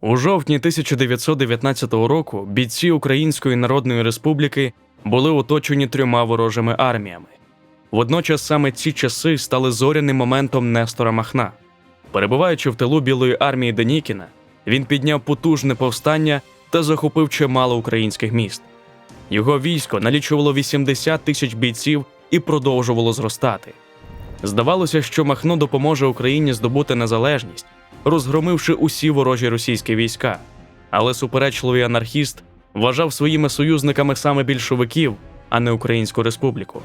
У жовтні 1919 року бійці Української Народної Республіки були оточені трьома ворожими арміями. Водночас саме ці часи стали зоряним моментом Нестора Махна. Перебуваючи в тилу Білої армії Денікіна, він підняв потужне повстання та захопив чимало українських міст. Його військо налічувало 80 тисяч бійців і продовжувало зростати. Здавалося, що Махно допоможе Україні здобути незалежність, розгромивши усі ворожі російські війська. Але суперечливий анархіст вважав своїми союзниками саме більшовиків, а не Українську республіку.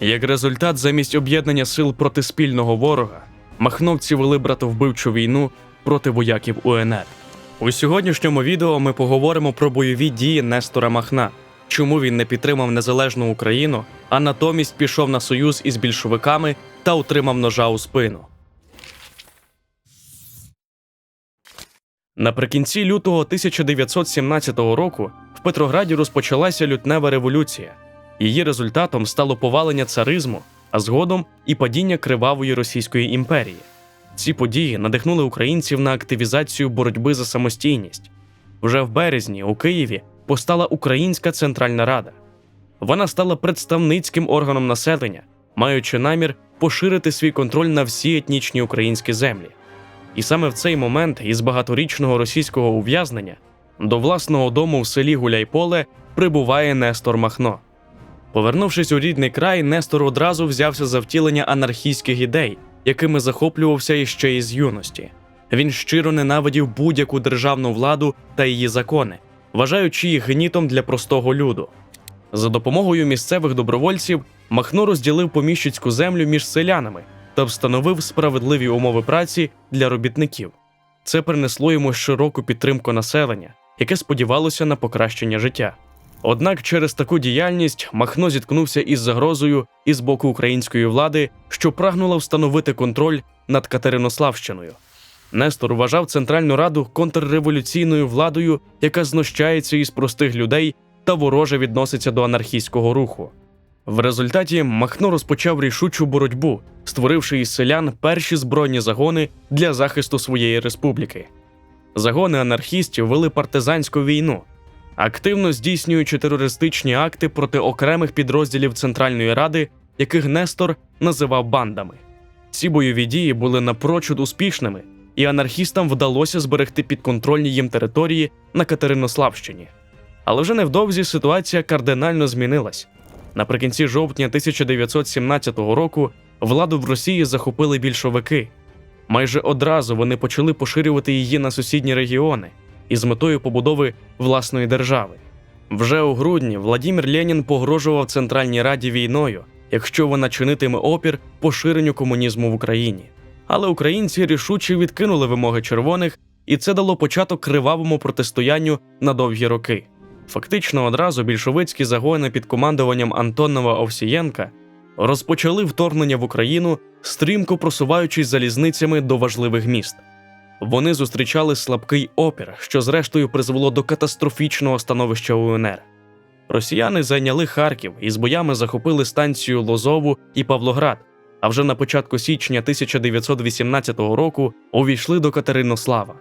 Як результат, замість об'єднання сил проти спільного ворога, махновці вели братовбивчу війну проти вояків УНР. У сьогоднішньому відео ми поговоримо про бойові дії Нестора Махна, чому він не підтримав незалежну Україну, а натомість пішов на союз із більшовиками та отримав ножа у спину. Наприкінці лютого 1917 року в Петрограді розпочалася лютнева революція. Її результатом стало повалення царизму, а згодом і падіння кривавої Російської імперії. Ці події надихнули українців на активізацію боротьби за самостійність. Вже в березні у Києві постала Українська Центральна Рада. Вона стала представницьким органом населення, маючи намір поширити свій контроль на всі етнічні українські землі. І саме в цей момент із багаторічного російського ув'язнення до власного дому в селі Гуляйполе прибуває Нестор Махно. Повернувшись у рідний край, Нестор одразу взявся за втілення анархійських ідей, якими захоплювався іще із юності. Він щиро ненавидів будь-яку державну владу та її закони, вважаючи їх гнітом для простого люду. За допомогою місцевих добровольців Махно розділив поміщицьку землю між селянами та встановив справедливі умови праці для робітників. Це принесло йому широку підтримку населення, яке сподівалося на покращення життя. Однак через таку діяльність Махно зіткнувся із загрозою із боку української влади, що прагнула встановити контроль над Катеринославщиною. Нестор вважав Центральну Раду контрреволюційною владою, яка знущається із простих людей та вороже відноситься до анархійського руху. В результаті Махно розпочав рішучу боротьбу, створивши із селян перші збройні загони для захисту своєї республіки. Загони анархістів вели партизанську війну, активно здійснюючи терористичні акти проти окремих підрозділів Центральної Ради, яких Нестор називав бандами. Ці бойові дії були напрочуд успішними, і анархістам вдалося зберегти підконтрольні їм території на Катеринославщині. Але вже невдовзі ситуація кардинально змінилась. Наприкінці жовтня 1917 року владу в Росії захопили більшовики. Майже одразу вони почали поширювати її на сусідні регіони із метою побудови власної держави. Вже у грудні Владімір Ленін погрожував Центральній Раді війною, якщо вона чинитиме опір поширенню комунізму в Україні. Але українці рішуче відкинули вимоги червоних, і це дало початок кривавому протистоянню на довгі роки. Фактично одразу більшовицькі загони під командуванням Антонова Овсієнка розпочали вторгнення в Україну, стрімко просуваючись залізницями до важливих міст. Вони зустрічали слабкий опір, що зрештою призвело до катастрофічного становища УНР. Росіяни зайняли Харків і з боями захопили станцію Лозову і Павлоград, а вже на початку січня 1918 року увійшли до Катеринослава.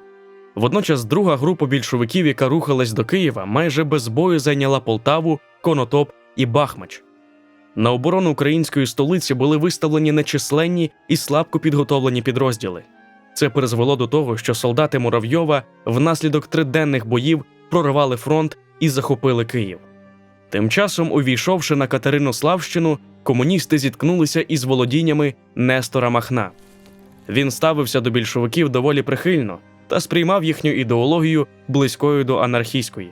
Водночас друга група більшовиків, яка рухалась до Києва, майже без бою зайняла Полтаву, Конотоп і Бахмач. На оборону української столиці були виставлені нечисленні і слабко підготовлені підрозділи. Це призвело до того, що солдати Муравйова внаслідок триденних боїв прорвали фронт і захопили Київ. Тим часом, увійшовши на Катеринославщину, комуністи зіткнулися із володіннями Нестора Махна. Він ставився до більшовиків доволі прихильно та сприймав їхню ідеологію близькою до анархійської.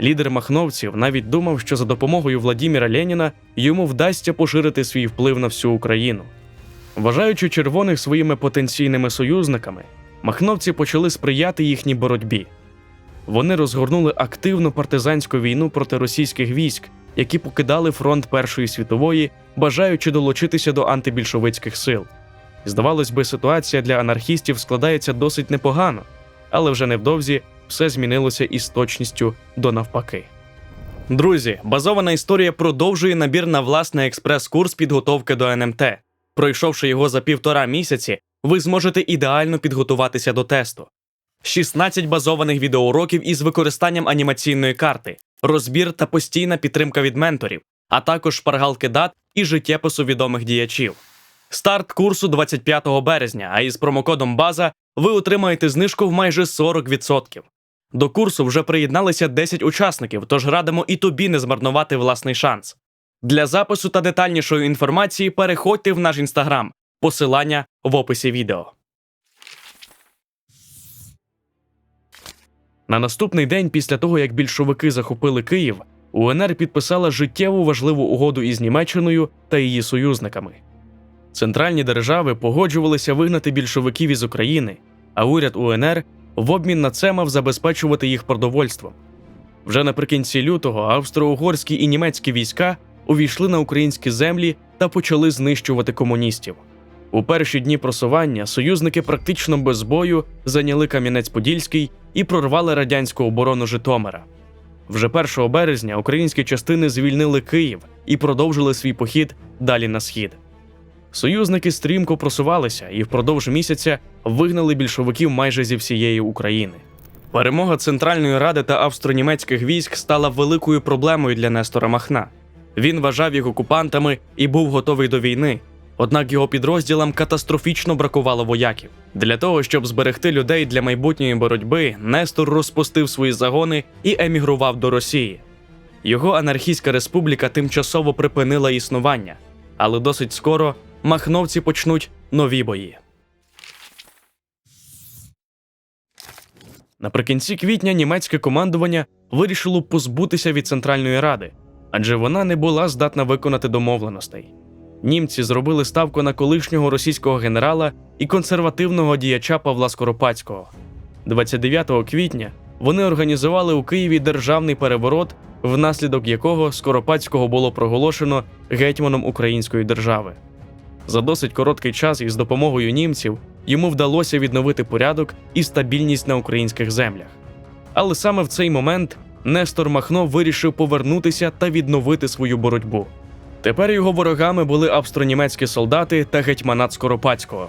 Лідер махновців навіть думав, що за допомогою Владіміра Леніна йому вдасться поширити свій вплив на всю Україну. Вважаючи червоних своїми потенційними союзниками, махновці почали сприяти їхній боротьбі. Вони розгорнули активну партизанську війну проти російських військ, які покидали фронт Першої світової, бажаючи долучитися до антибільшовицьких сил. Здавалось би, ситуація для анархістів складається досить непогано, але вже невдовзі все змінилося із точністю до навпаки. Друзі, базована історія продовжує набір на власний експрес-курс підготовки до НМТ. Пройшовши його за півтора місяці, ви зможете ідеально підготуватися до тесту. 16 базованих відеоуроків із використанням анімаційної карти, розбір та постійна підтримка від менторів, а також шпаргалки дат і життєпису відомих діячів. Старт курсу 25 березня, а із промокодом База ви отримаєте знижку в майже 40%. До курсу вже приєдналися 10 учасників, тож радимо і тобі не змарнувати власний шанс. Для запису та детальнішої інформації переходьте в наш інстаграм. Посилання в описі відео. На наступний день після того, як більшовики захопили Київ, УНР підписала життєво важливу угоду із Німеччиною та її союзниками. Центральні держави погоджувалися вигнати більшовиків із України, а уряд УНР в обмін на це мав забезпечувати їх продовольством. Вже наприкінці лютого австро-угорські і німецькі війська увійшли на українські землі та почали знищувати комуністів. У перші дні просування союзники практично без бою зайняли Кам'янець-Подільський і прорвали радянську оборону Житомира. Вже 1 березня українські частини звільнили Київ і продовжили свій похід далі на схід. Союзники стрімко просувалися і впродовж місяця вигнали більшовиків майже зі всієї України. Перемога Центральної Ради та австро-німецьких військ стала великою проблемою для Нестора Махна. Він вважав їх окупантами і був готовий до війни. Однак його підрозділам катастрофічно бракувало вояків. Для того, щоб зберегти людей для майбутньої боротьби, Нестор розпустив свої загони і емігрував до Росії. Його анархістська республіка тимчасово припинила існування, але досить скоро махновці почнуть нові бої. Наприкінці квітня німецьке командування вирішило позбутися від Центральної Ради, адже вона не була здатна виконати домовленостей. Німці зробили ставку на колишнього російського генерала і консервативного діяча Павла Скоропадського. 29 квітня вони організували у Києві державний переворот, внаслідок якого Скоропадського було проголошено гетьманом Української держави. За досить короткий час і з допомогою німців йому вдалося відновити порядок і стабільність на українських землях. Але саме в цей момент Нестор Махно вирішив повернутися та відновити свою боротьбу. Тепер його ворогами були австро-німецькі солдати та гетьманат Скоропадського.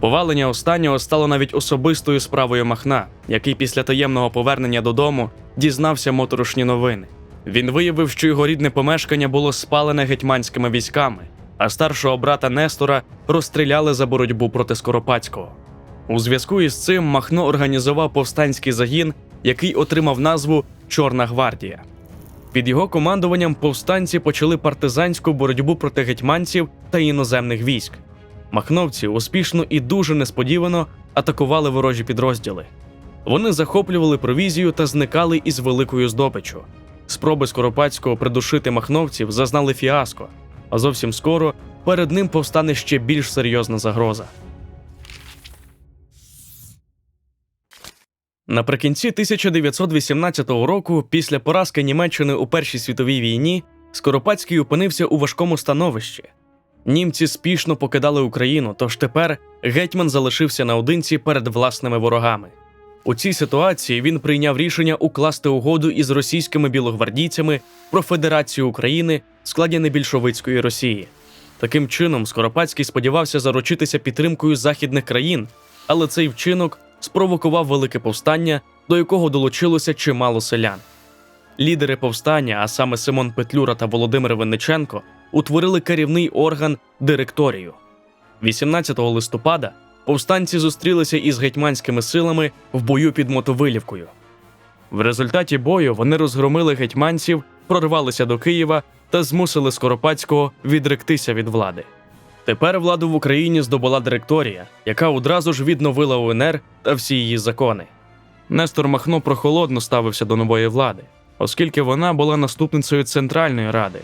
Повалення останнього стало навіть особистою справою Махна, який після таємного повернення додому дізнався моторошні новини. Він виявив, що його рідне помешкання було спалене гетьманськими військами, а старшого брата Нестора розстріляли за боротьбу проти Скоропадського. У зв'язку із цим Махно організував повстанський загін, який отримав назву Чорна гвардія. Під його командуванням повстанці почали партизанську боротьбу проти гетьманців та іноземних військ. Махновці успішно і дуже несподівано атакували ворожі підрозділи. Вони захоплювали провізію та зникали із великою здобиччю. Спроби Скоропадського придушити махновців зазнали фіаско, а зовсім скоро перед ним повстане ще більш серйозна загроза. Наприкінці 1918 року, після поразки Німеччини у Першій світовій війні, Скоропадський опинився у важкому становищі. Німці спішно покидали Україну, тож тепер гетьман залишився наодинці перед власними ворогами. У цій ситуації він прийняв рішення укласти угоду із російськими білогвардійцями про Федерацію України складі небільшовицької Росії. Таким чином, Скоропадський сподівався заручитися підтримкою західних країн, але цей вчинок спровокував велике повстання, до якого долучилося чимало селян. Лідери повстання, а саме Симон Петлюра та Володимир Винниченко, утворили керівний орган директорію. 18 листопада повстанці зустрілися із гетьманськими силами в бою під Мотовилівкою. В результаті бою вони розгромили гетьманців, прорвалися до Києва та змусили Скоропадського відректися від влади. Тепер владу в Україні здобула директорія, яка одразу ж відновила УНР та всі її закони. Нестор Махно прохолодно ставився до нової влади, оскільки вона була наступницею Центральної Ради,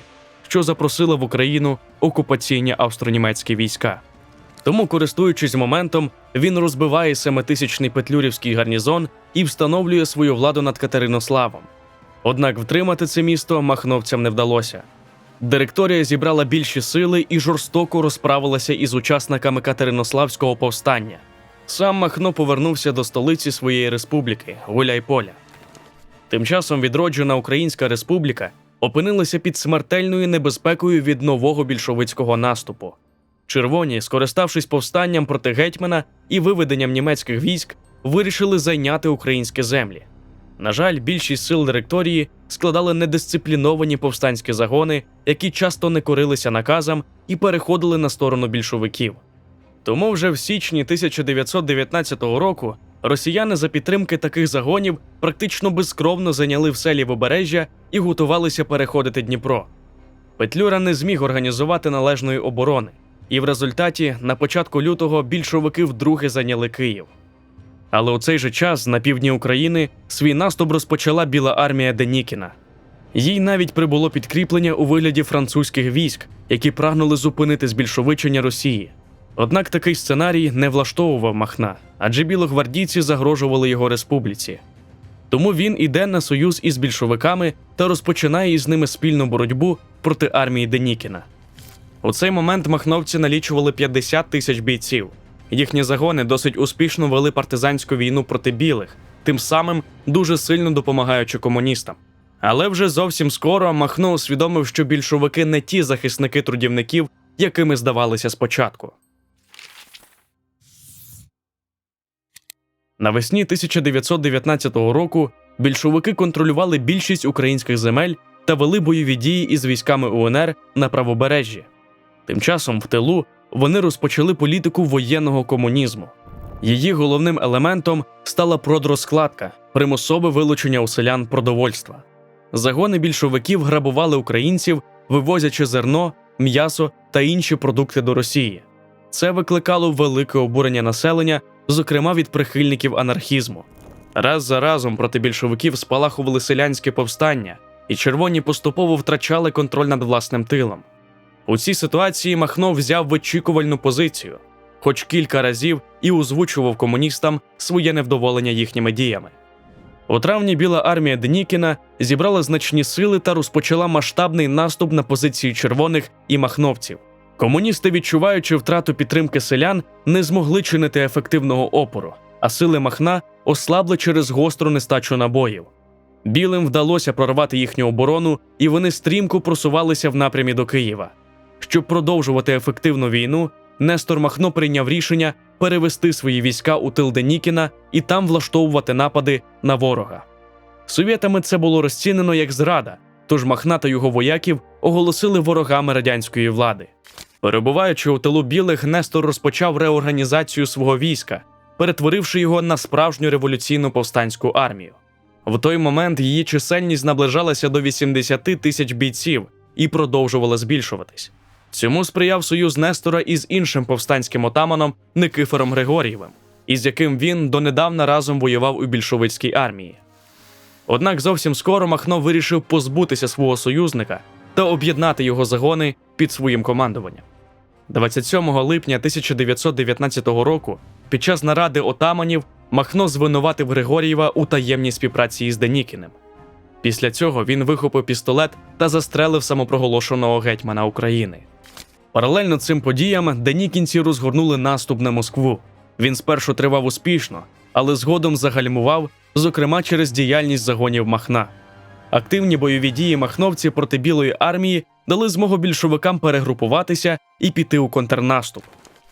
що запросила в Україну окупаційні австро-німецькі війська. Тому, користуючись моментом, він розбиває семитисячний петлюрівський гарнізон і встановлює свою владу над Катеринославом. Однак втримати це місто махновцям не вдалося. Директорія зібрала більші сили і жорстоко розправилася із учасниками Катеринославського повстання. Сам Махно повернувся до столиці своєї республіки Гуляйполя. Тим часом відроджена Українська Республіка опинилася під смертельною небезпекою від нового більшовицького наступу. Червоні, скориставшись повстанням проти гетьмана і виведенням німецьких військ, вирішили зайняти українські землі. На жаль, більшість сил директорії складали недисципліновані повстанські загони, які часто не корилися наказам і переходили на сторону більшовиків. Тому вже в січні 1919 року росіяни за підтримки таких загонів практично безкровно зайняли все лівобережжя і готувалися переходити Дніпро. Петлюра не зміг організувати належної оборони, і в результаті на початку лютого більшовики вдруге зайняли Київ. Але у цей же час на півдні України свій наступ розпочала Біла армія Денікіна. Їй навіть прибуло підкріплення у вигляді французьких військ, які прагнули зупинити збільшовичення Росії. Однак такий сценарій не влаштовував Махна, адже білогвардійці загрожували його республіці. Тому він іде на союз із більшовиками та розпочинає із ними спільну боротьбу проти армії Денікіна. У цей момент махновці налічували 50 тисяч бійців. Їхні загони досить успішно вели партизанську війну проти білих, тим самим дуже сильно допомагаючи комуністам. Але вже зовсім скоро Махно усвідомив, що більшовики не ті захисники трудівників, якими здавалися спочатку. Навесні 1919 року більшовики контролювали більшість українських земель та вели бойові дії із військами УНР на правобережжі. Тим часом в тилу вони розпочали політику воєнного комунізму. Її головним елементом стала продрозкладка, примусове вилучення у селян продовольства. Загони більшовиків грабували українців, вивозячи зерно, м'ясо та інші продукти до Росії. Це викликало велике обурення населення, зокрема від прихильників анархізму. Раз за разом проти більшовиків спалахували селянські повстання, і червоні поступово втрачали контроль над власним тилом. У цій ситуації Махно взяв вичікувальну позицію, хоч кілька разів і озвучував комуністам своє невдоволення їхніми діями. У травні Біла армія Денікіна зібрала значні сили та розпочала масштабний наступ на позиції червоних і махновців. Комуністи, відчуваючи втрату підтримки селян, не змогли чинити ефективного опору, а сили Махна ослабли через гостру нестачу набоїв. Білим вдалося прорвати їхню оборону, і вони стрімко просувалися в напрямі до Києва. Щоб продовжувати ефективну війну, Нестор Махно прийняв рішення перевести свої війська у тил Денікіна і там влаштовувати напади на ворога. Совєтами це було розцінено як зрада, тож Махна та його вояків оголосили ворогами радянської влади. Перебуваючи у тилу білих, Нестор розпочав реорганізацію свого війська, перетворивши його на справжню революційну повстанську армію. В той момент її чисельність наближалася до 80 тисяч бійців і продовжувала збільшуватись. Цьому сприяв союз Нестора із іншим повстанським отаманом Никифором Григорієвим, із яким він донедавна разом воював у більшовицькій армії. Однак зовсім скоро Махно вирішив позбутися свого союзника та об'єднати його загони під своїм командуванням. 27 липня 1919 року, під час наради отаманів, Махно звинуватив Григорієва у таємній співпраці із Денікіним. Після цього він вихопив пістолет та застрелив самопроголошеного гетьмана України. Паралельно цим подіям денікінці розгорнули наступ на Москву. Він спершу тривав успішно, але згодом загальмував, зокрема через діяльність загонів Махна. Активні бойові дії махновців проти Білої армії дали змогу більшовикам перегрупуватися і піти у контрнаступ.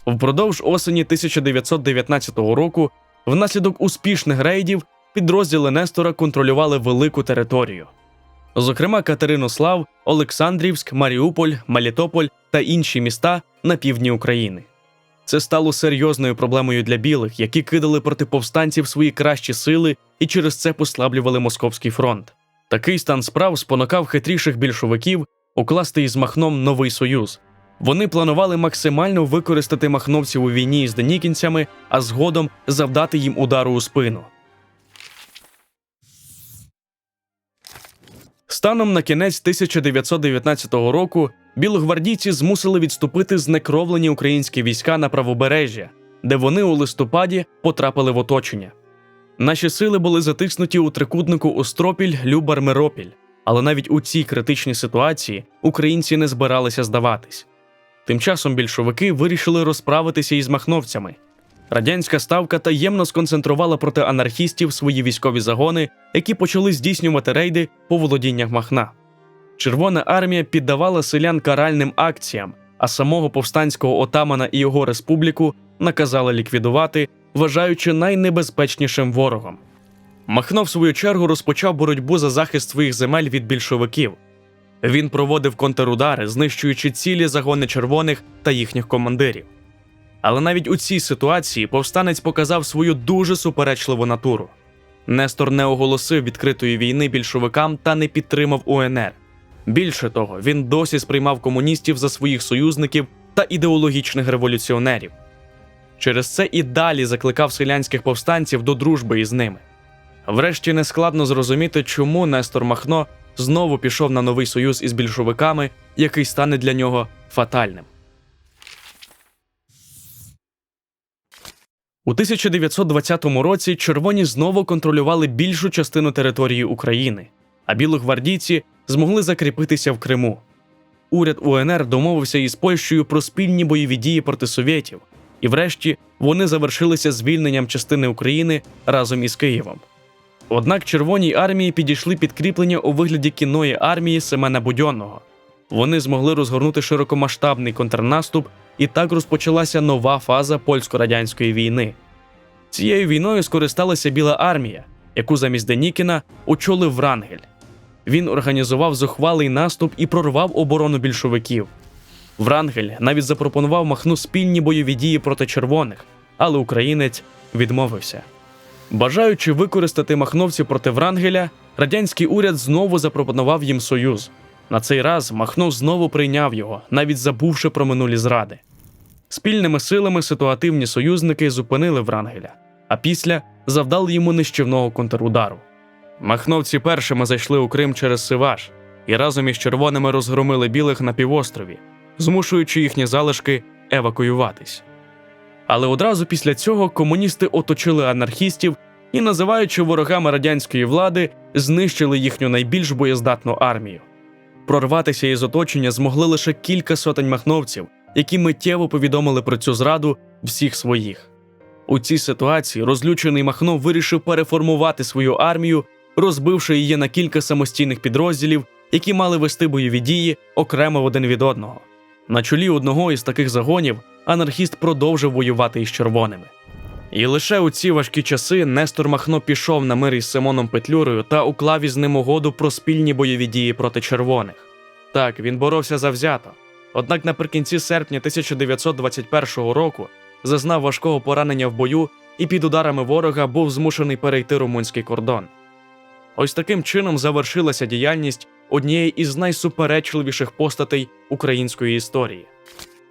Впродовж осені 1919 року, внаслідок успішних рейдів, підрозділи Нестора контролювали велику територію. Зокрема, Катеринослав, Олександрівськ, Маріуполь, Мелітополь та інші міста на півдні України. Це стало серйозною проблемою для білих, які кидали проти повстанців свої кращі сили і через це послаблювали московський фронт. Такий стан справ спонукав хитріших більшовиків укласти із Махном новий союз. Вони планували максимально використати махновців у війні з денікінцями, а згодом завдати їм удару у спину. Станом на кінець 1919 року білогвардійці змусили відступити знекровлені українські війська на правобережжя, де вони у листопаді потрапили в оточення. Наші сили були затиснуті у трикутнику Остропіль, Любар, Миропіль, але навіть у цій критичній ситуації українці не збиралися здаватись. Тим часом більшовики вирішили розправитися із махновцями. Радянська ставка таємно сконцентрувала проти анархістів свої військові загони, які почали здійснювати рейди по володіннях Махна. Червона армія піддавала селян каральним акціям, а самого повстанського отамана і його республіку наказали ліквідувати вважаючи найнебезпечнішим ворогом. Махно, в свою чергу, розпочав боротьбу за захист своїх земель від більшовиків. Він проводив контрудари, знищуючи цілі загони червоних та їхніх командирів. Але навіть у цій ситуації повстанець показав свою дуже суперечливу натуру. Нестор не оголосив відкритої війни більшовикам та не підтримав УНР. Більше того, він досі сприймав комуністів за своїх союзників та ідеологічних революціонерів. Через це і далі закликав селянських повстанців до дружби із ними. Врешті нескладно зрозуміти, чому Нестор Махно знову пішов на новий союз із більшовиками, який стане для нього фатальним. У 1920 році червоні знову контролювали більшу частину території України, а білогвардійці змогли закріпитися в Криму. Уряд УНР домовився із Польщею про спільні бойові дії проти совєтів, і врешті вони завершилися звільненням частини України разом із Києвом. Однак червоній армії підійшли підкріплення у вигляді кінної армії Семена Будьонного. Вони змогли розгорнути широкомасштабний контрнаступ, і так розпочалася нова фаза польсько-радянської війни. Цією війною скористалася Біла армія, яку замість Денікіна очолив Врангель. Він організував зухвалий наступ і прорвав оборону більшовиків. Врангель навіть запропонував Махну спільні бойові дії проти червоних, але українець відмовився. Бажаючи використати махновців проти Врангеля, радянський уряд знову запропонував їм союз. На цей раз Махно знову прийняв його, навіть забувши про минулі зради. Спільними силами ситуативні союзники зупинили Врангеля, а після завдали йому нищівного контрудару. Махновці першими зайшли у Крим через Сиваш і разом із червоними розгромили білих на півострові, змушуючи їхні залишки евакуюватись. Але одразу після цього комуністи оточили анархістів і, називаючи ворогами радянської влади, знищили їхню найбільш боєздатну армію. Прорватися із оточення змогли лише кілька сотень махновців, які миттєво повідомили про цю зраду всіх своїх. У цій ситуації розлючений Махно вирішив переформувати свою армію, розбивши її на кілька самостійних підрозділів, які мали вести бойові дії окремо один від одного. На чолі одного із таких загонів анархіст продовжив воювати із червоними. І лише у ці важкі часи Нестор Махно пішов на мир із Симоном Петлюрою та уклав із ним угоду про спільні бойові дії проти червоних. Так, він боровся завзято. Однак наприкінці серпня 1921 року зазнав важкого поранення в бою і під ударами ворога був змушений перейти румунський кордон. Ось таким чином завершилася діяльність однієї із найсуперечливіших постатей української історії.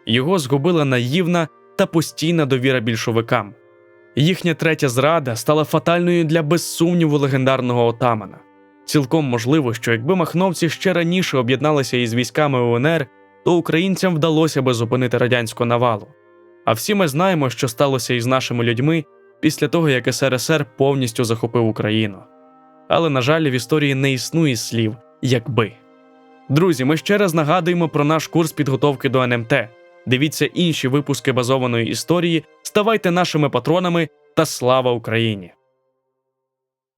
Його згубила наївна та постійна довіра більшовикам. Їхня третя зрада стала фатальною для без сумніву легендарного отамана. Цілком можливо, що якби махновці ще раніше об'єдналися із військами УНР, то українцям вдалося би зупинити радянську навалу. А всі ми знаємо, що сталося із нашими людьми після того, як СРСР повністю захопив Україну. Але, на жаль, в історії не існує слів якби. Друзі, ми ще раз нагадуємо про наш курс підготовки до НМТ. Дивіться інші випуски базованої історії, ставайте нашими патронами та слава Україні!